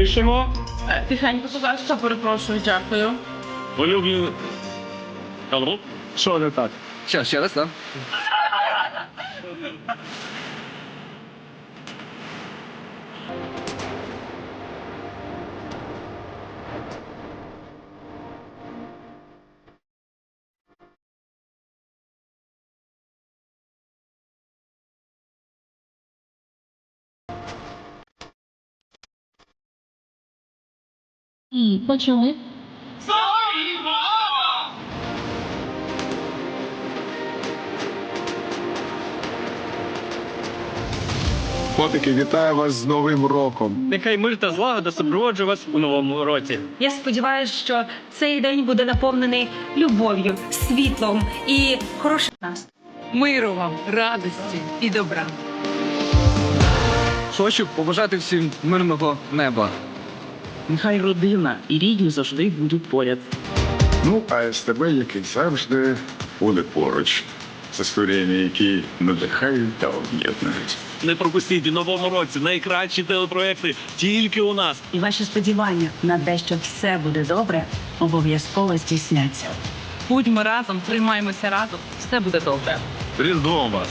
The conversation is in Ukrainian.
Пишемо. Тихенько, будь ласка, перепрошую, дякую. Алло? Що не так? Ще, ще раз, так? І почали. Котики, вітаю вас з Новим роком. Нехай мир та злагода супроводжує вас у новому році. Я сподіваюся, що цей день буде наповнений любов'ю, світлом і хорошим настроєм. Миру вам, радості і добра. Хочу побажати всім мирного неба. Нехай родина і рідні завжди будуть поряд. Ну, а СТБ, який завжди буде поруч з історіями, які надихають та об'єднують. Не пропустіть у новому році найкращі телепроекти тільки у нас. І ваші сподівання на те, що все буде добре, обов'язково здійсняться. Будьмо разом, тримаємося разом, все буде добре. Різдвом вас!